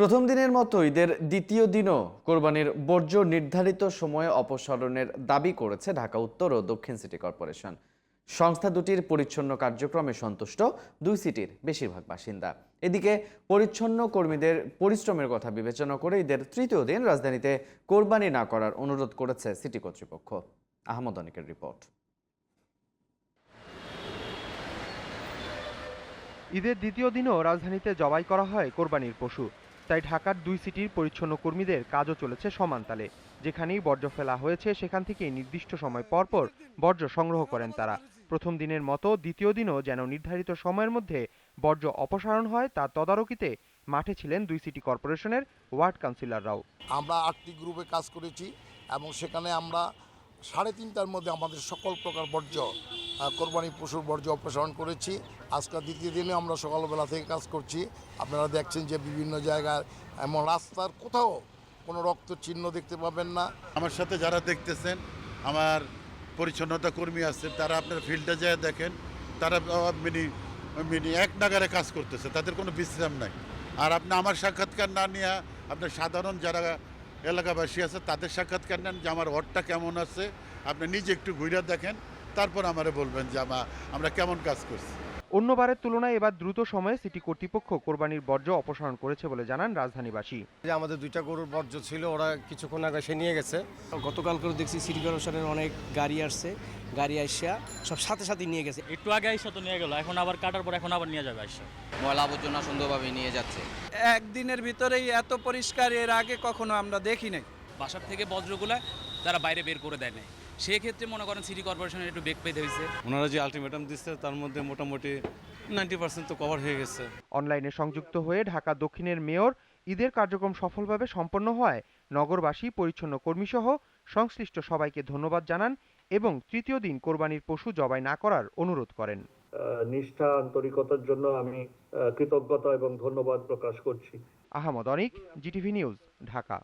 প্রথম দিনের মতো ঈদের দ্বিতীয় দিনও কোরবানির বর্জ্য নির্ধারিত সময়ে অপসারণের দাবি করেছে ঢাকা উত্তর ও দক্ষিণ সিটি কর্পোরেশন। সংস্থা দুটির পরিচ্ছন্ন কার্যক্রমে সন্তুষ্ট দুই সিটির বেশিরভাগ বাসিন্দা। এদিকে পরিচ্ছন্ন কর্মীদের পরিশ্রমের কথা বিবেচনা করে ঈদের তৃতীয় দিন রাজধানীতে কোরবানি না করার অনুরোধ করেছে সিটি কর্তৃপক্ষ। আহমদ অনিকের রিপোর্ট। ঈদের দ্বিতীয় দিনও রাজধানীতে জবাই করা হয় কোরবানির পশু। তাই ঢাকার দুই সিটির পরিচ্ছন্ন কর্মীদের কাজও চলেছে সমান তালে। যেখানেই বর্জ্য ফেলা হয়েছে, সেখান থেকে নির্দিষ্ট সময় পর পর বর্জ্য সংগ্রহ করেন তারা। প্রথম দিনের মতো দ্বিতীয় দিনও যেন নির্ধারিত সময়ের মধ্যে বর্জ্য অপসারণ হয় তার তদারকিতে মাঠে ছিলেন দুই সিটি কর্পোরেশনের ওয়ার্ড কাউন্সিলররাও। আমরা আটটি গ্রুপে কাজ করেছি এবং সেখানে আমরা সাড়ে তিনটার মধ্যে আমাদের সকল প্রকার বর্জ্য কোরবানি পশুর বর্জ্য অপসারণ করেছি। আজকের দ্বিতীয় দিনে আমরা সকালবেলা থেকে কাজ করছি। আপনারা দেখছেন যে বিভিন্ন জায়গায় এমন রাস্তার কোথাও কোনো রক্ত চিহ্ন দেখতে পাবেন না। আমার সাথে যারা দেখতেছেন, আমার পরিচ্ছন্নতা কর্মী আছে তারা আপনার ফিল্ডে যায় দেখেন, তারা মিনি মিনি এক নাগারে কাজ করতেছে, তাদের কোনো বিশ্রাম নাই। আর আপনি আমার সাক্ষাৎকার না নিয়ে আপনার সাধারণ যারা এলাকাবাসী আছে, তাদের সাক্ষাৎকার নেন যে আমার ওয়ার্ডটা কেমন আছে। আপনি নিজে একটু ঘুরে দেখেন তারপর আমারে বলবেন যে আমা আমরা কেমন কাজ করছি। অন্যবারের তুলনায় এবার দ্রুত সময়ে সিটি কর্তৃপক্ষ কোরবানির বর্জ্য অপসারণ করেছে বলে জানান রাজধানীবাসী। যে আমাদের দুইটা গরুর বর্জ্য ছিল ওরা কিছুক্ষণ আগে সে নিয়ে গেছে। গতকাল করে দেখছি সিটি কর্পোরেশনের অনেক গাড়ি আসছে গাড়ি আসিয়া সব সাথে সাথে নিয়ে গেছে। একটু আগে আইসা তো নিয়ে গেল এখন আবার কাটার পর এখন আবার নিয়ে যাবে আইসা। ময়লা আবর্জনা সুন্দরভাবে নিয়ে যাচ্ছে। একদিনের ভিতরেই এত পরিষ্কার এর আগে কখনো আমরা দেখি নাই। বাসার থেকে বজ্রগুলা তারা বাইরে বের করে দেয় নাই। সেক্ষেত্রে মনে করেন সিটি কর্পোরেশনের একটু বেগ পেতে হয়েছে। ওনারা যে আলটিমেটাম দিচ্ছে তার মধ্যে মোটামুটি নাইনটি পার্সেন্ট তো কভার হয়ে গেছে। অনলাইনে সংযুক্ত হয়ে ঢাকা দক্ষিণের মেয়র ঈদের কার্যক্রম সফলভাবে সম্পন্ন হওয়ায় নগরবাসী পরিচ্ছন্ন কর্মীসহ সংশ্লিষ্ট সবাইকে ধন্যবাদ জানান এবং তৃতীয় দিন কোরবানির পশু জবাই না করার অনুরোধ করেন। নিষ্ঠা আন্তরিকতার জন্য আমি কৃতজ্ঞতা এবং ধন্যবাদ প্রকাশ করছি। Ahmad Anik GTV news Dhaka.